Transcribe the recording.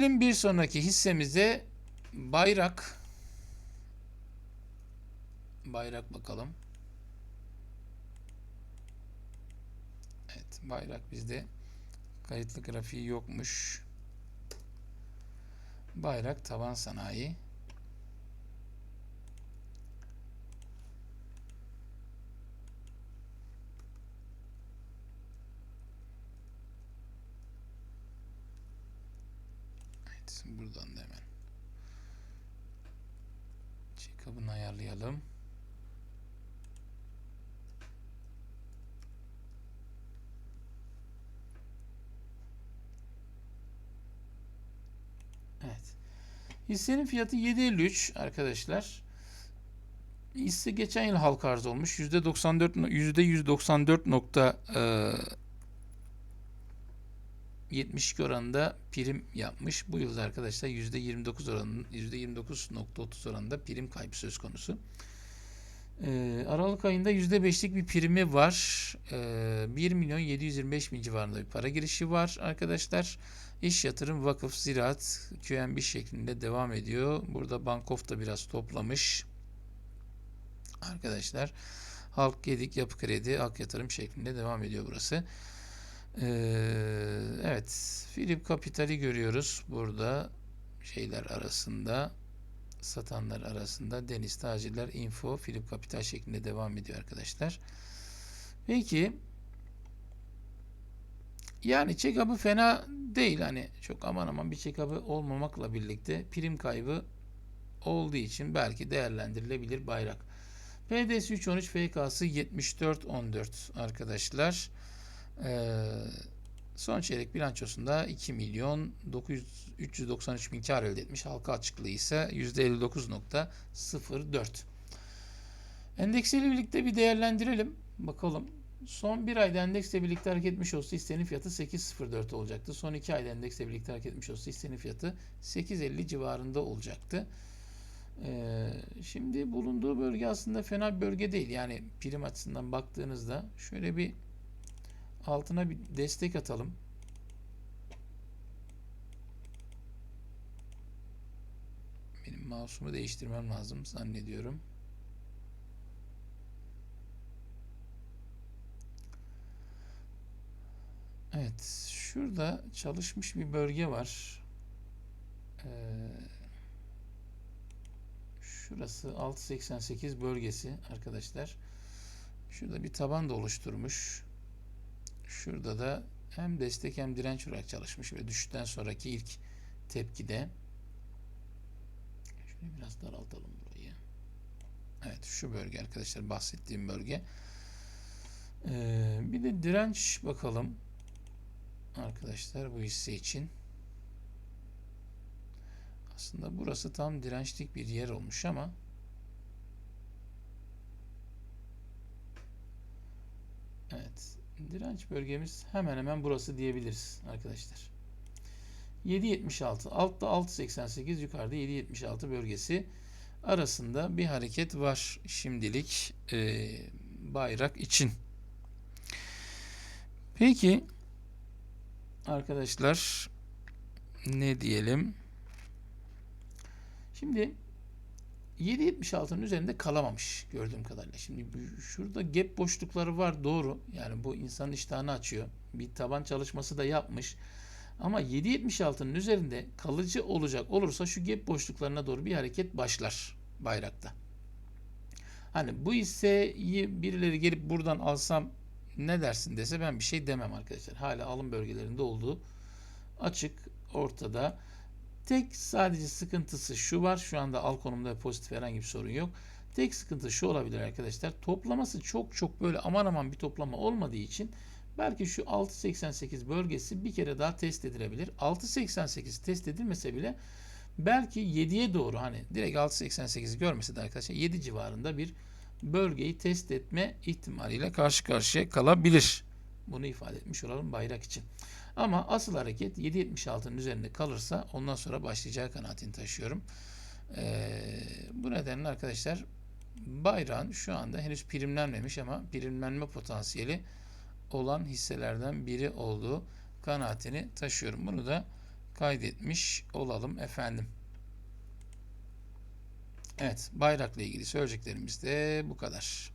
Bir sonraki hissemize bayrak. Bayrak bakalım. Evet, bayrak bizde kayıtlı grafiği yokmuş. Bayrak taban sanayi. Evet, buradan da hemen check-up'ını ayarlayalım. Evet. Hissenin fiyatı 7.53 arkadaşlar. Hisse geçen yıl halka arz olmuş. %94 %194 nokta e, 72 oranında prim yapmış. Bu yılda arkadaşlar %29 oranında %29.30 oranında prim kaybı söz konusu. Ee, Aralık ayında %5'lik bir primi var. Ee, 1 milyon 725 bin civarında bir para girişi var arkadaşlar. İş yatırım, vakıf, ziraat, QNB şeklinde devam ediyor. Burada Bankof da biraz toplamış. Arkadaşlar Halk Gedik, Yapı Kredi, Halk Yatırım şeklinde devam ediyor burası. Ee, evet, Philip Capital'i görüyoruz burada şeyler arasında satanlar arasında Deniz Tacirler Info Philip Capital şeklinde devam ediyor arkadaşlar. Peki yani check-up'ı fena değil hani çok aman aman bir check-up'ı olmamakla birlikte prim kaybı olduğu için belki değerlendirilebilir bayrak. PDS 313 FK'sı 7414 arkadaşlar. Ee, son çeyrek bilançosunda 2 milyon 900, 393 bin kar elde etmiş. Halka açıklığı ise %59.04. Endeksiyle birlikte bir değerlendirelim. Bakalım. Son bir ayda endeksle birlikte hareket etmiş olsa hissenin fiyatı 8.04 olacaktı. Son iki ayda endeksle birlikte hareket etmiş olsa hissenin fiyatı 8.50 civarında olacaktı. Ee, şimdi bulunduğu bölge aslında fena bir bölge değil. Yani prim açısından baktığınızda şöyle bir altına bir destek atalım. Benim mouse'umu değiştirmem lazım zannediyorum. Evet, şurada çalışmış bir bölge var. Ee, şurası 688 bölgesi arkadaşlar. Şurada bir taban da oluşturmuş. Şurada da hem destek hem direnç olarak çalışmış ve düşüşten sonraki ilk tepkide. Şöyle biraz daraltalım burayı. Evet şu bölge arkadaşlar bahsettiğim bölge. Ee, bir de direnç bakalım. Arkadaşlar bu hisse için. Aslında burası tam dirençlik bir yer olmuş ama Evet. Direnç bölgemiz hemen hemen burası diyebiliriz arkadaşlar. 7.76 altta 6.88 yukarıda 7.76 bölgesi arasında bir hareket var şimdilik e, bayrak için. Peki arkadaşlar ne diyelim? Şimdi 7.76'nın üzerinde kalamamış gördüğüm kadarıyla. Şimdi şurada gap boşlukları var doğru. Yani bu insanın iştahını açıyor. Bir taban çalışması da yapmış. Ama 7.76'nın üzerinde kalıcı olacak olursa şu gap boşluklarına doğru bir hareket başlar bayrakta. Hani bu hisseyi birileri gelip buradan alsam ne dersin dese ben bir şey demem arkadaşlar. Hala alım bölgelerinde olduğu açık ortada. Tek sadece sıkıntısı şu var. Şu anda al konumda pozitif herhangi bir sorun yok. Tek sıkıntı şu olabilir arkadaşlar. Toplaması çok çok böyle aman aman bir toplama olmadığı için belki şu 6.88 bölgesi bir kere daha test edilebilir. 6.88 test edilmese bile belki 7'ye doğru hani direkt 6.88 görmese de arkadaşlar 7 civarında bir bölgeyi test etme ihtimaliyle karşı karşıya kalabilir. Bunu ifade etmiş olalım bayrak için. Ama asıl hareket 7.76'nın üzerinde kalırsa ondan sonra başlayacağı kanaatini taşıyorum. Ee, bu nedenle arkadaşlar bayrağın şu anda henüz primlenmemiş ama primlenme potansiyeli olan hisselerden biri olduğu kanaatini taşıyorum. Bunu da kaydetmiş olalım efendim. Evet, bayrakla ilgili söyleyeceklerimiz de bu kadar.